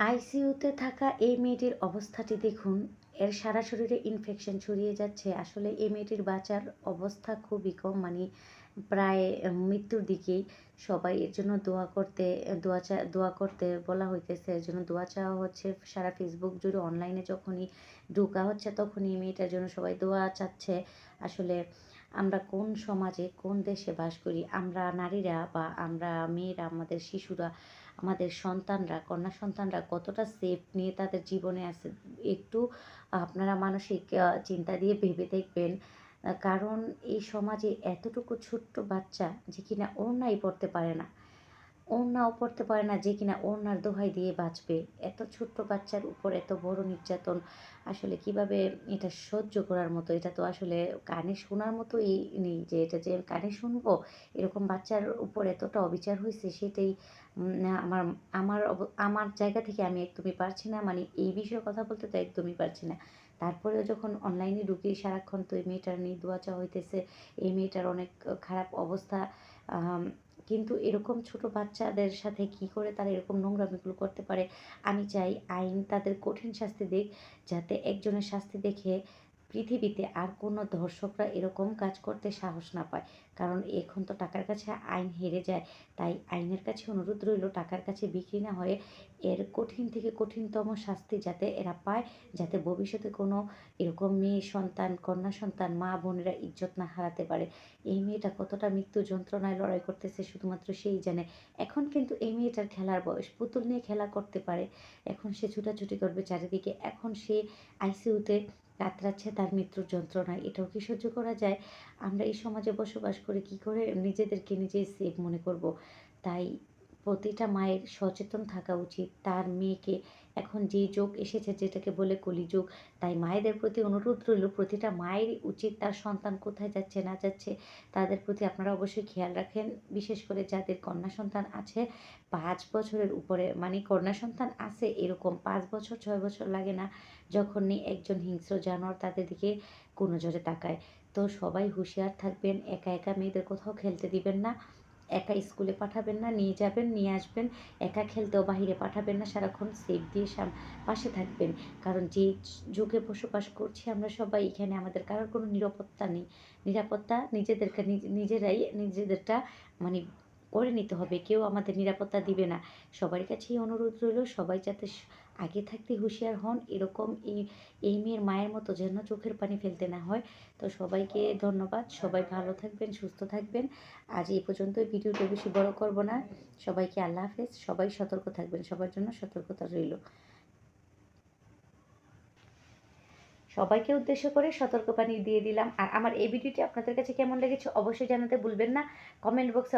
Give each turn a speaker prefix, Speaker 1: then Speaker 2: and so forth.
Speaker 1: আইসিইউতে থাকা এই মেয়েটির অবস্থাটি দেখুন। এর সারা শরীরে ইনফেকশন ছড়িয়ে যাচ্ছে। আসলে এই মেয়েটির বাঁচার অবস্থা খুবই কম মানে প্রায় মৃত্যুর দিকেই। সবাই এর জন্য দোয়া করতে, দোয়া চা, দোয়া করতে বলা হইতেছে। এর জন্য দোয়া চাওয়া হচ্ছে। সারা ফেসবুক জুড়ে অনলাইনে যখনই ঢোকা হচ্ছে, তখনই মেয়েটার জন্য সবাই দোয়া চাচ্ছে। আসলে আমরা কোন সমাজে, কোন দেশে বাস করি, আমরা নারীরা বা আমরা মেয়েরা, আমাদের শিশুরা, আমাদের সন্তানরা, কন্যা সন্তানরা কতটা সেফ নিয়ে তাদের জীবনে আছে, একটু আপনারা মানসিক চিন্তা দিয়ে ভেবে দেখবেন। কারণ এই সমাজে এতটুকু ছোট্ট বাচ্চা যে কিনা অন্যায় পড়তে পারে না। ওড়নাও পড়তে পারে না যে কিনা ওড়নার দোহাই দিয়ে বাঁচবে। এত ছোট্ট বাচ্চার উপর এত বড় নির্যাতন, আসলে কীভাবে এটা সহ্য করার মতো? এটা তো আসলে কানে শোনার মতোই নেই যে এটা যে কানে শুনব, এরকম বাচ্চার উপর এতটা অবিচার হয়েছে সেটাই আমার আমার আমার জায়গা থেকে আমি একদমই পারছি না। মানে এই বিষয়ে কথা বলতে তো একদমই পারছি না। তারপরেও যখন অনলাইনে ঢুকি সারাক্ষণ তো এই মেয়েটার নিয়ে দোয়া চাওয়া হইতেছে। এই মেয়েটার অনেক খারাপ অবস্থা কিন্তু এরকম ছোট বাচ্চাদের সাথে কি করে তারা এরকম নোংরামিগুলো করতে পারে? আমি চাই আইন তাদের কঠিন শাস্তি দিক, যাতে একজনের শাস্তি দেখে পৃথিবীতে আর কোনো ধর্ষকরা এরকম কাজ করতে সাহস না পায়। কারণ এখন তো টাকার কাছে আইন হেরে যায়। তাই আইনের কাছে অনুরোধ রইল, টাকার কাছে বিক্রি না হয়ে এর কঠিন থেকে কঠিনতম শাস্তি যাতে এরা পায়, যাতে ভবিষ্যতে কোনো এরকম মেয়ে সন্তান, কন্যা সন্তান, মা বোনেরা ইজ্জত না হারাতে পারে। এই মেয়েটা কতটা মৃত্যু যন্ত্রণায় লড়াই করতেছে শুধুমাত্র সেই জানে। এখন কিন্তু এই মেয়েটার খেলার বয়স, পুতুল নিয়ে খেলা করতে পারে। এখন সে ছুটাছুটি করবে চারিদিকে। এখন সে আইসিইউতে কাতরাচ্ছে তার মৃত্যুর যন্ত্রণা এটাও কি সহ্য করা যায়? আমরা এই সমাজে বসবাস করে, কি করে নিজেদেরকে নিজেই সেফ মনে করব? তাই প্রতিটা মায়ের সচেতন থাকা উচিত। তার মেয়েকে এখন যে যোগ এসেছে, যেটাকে বলে কলিযুগ, তাই মায়েদের প্রতি অনুরোধ রইল, প্রতিটা মায়েরই উচিত তার সন্তান কোথায় যাচ্ছে, না যাচ্ছে, তাদের প্রতি আপনারা অবশ্যই খেয়াল রাখেন। বিশেষ করে যাদের কন্যা সন্তান আছে, পাঁচ বছরের উপরে মানে কন্যা সন্তান আছে এরকম পাঁচ বছর, ছয় বছর লাগে না, যখনই একজন হিংস্র জানোয়ার তাদের দিকে কোনো জোরে তাকায়। তো সবাই হুঁশিয়ার থাকবেন, একা একা মেয়েদের কোথাও খেলতে দিবেন না। একা স্কুলে পাঠাবেন না, নিয়ে যাবেন, নিয়ে আসবেন, একা খেলতেও বাহিরে পাঠাবেন না, সারাক্ষণ সেফ দিয়ে পাশে থাকবেন। কারণ যে যুগে বসবাস করছি আমরা সবাই, এখানে আমাদের কারোর কোনো নিরাপত্তা নেই। নিরাপত্তা নিজেদেরকে নিজ- নিজেরাই নিজেদেরটা মানে করে নিতে হবে। কেউ আমাদের নিরাপত্তা দিবে না। সবার কাছেই অনুরোধ রইল, সবাই যাতে আগে থাকতে হুঁশিয়ার হন। এরকম এই এই মেয়ের মায়ের মতো যেন চোখের পানি ফেলতে না হয়। তো সবাইকে ধন্যবাদ। সবাই ভালো থাকবেন, সুস্থ থাকবেন। আজ এই পর্যন্তই। ভিডিওটা বেশি বড় করব না। সবাইকে আল্লাহ হাফেজ। সবাই সতর্ক থাকবেন। সবার জন্য সতর্কতা রইল। সবাইকে উদ্দেশ্য করে সতর্ক সতর্কবাণী দিয়ে দিলাম। আর আমার এই ভিডিওটি আপনাদের কাছে কেমন লেগেছে অবশ্যই জানাতে ভুলবেন না। কমেন্ট বক্সে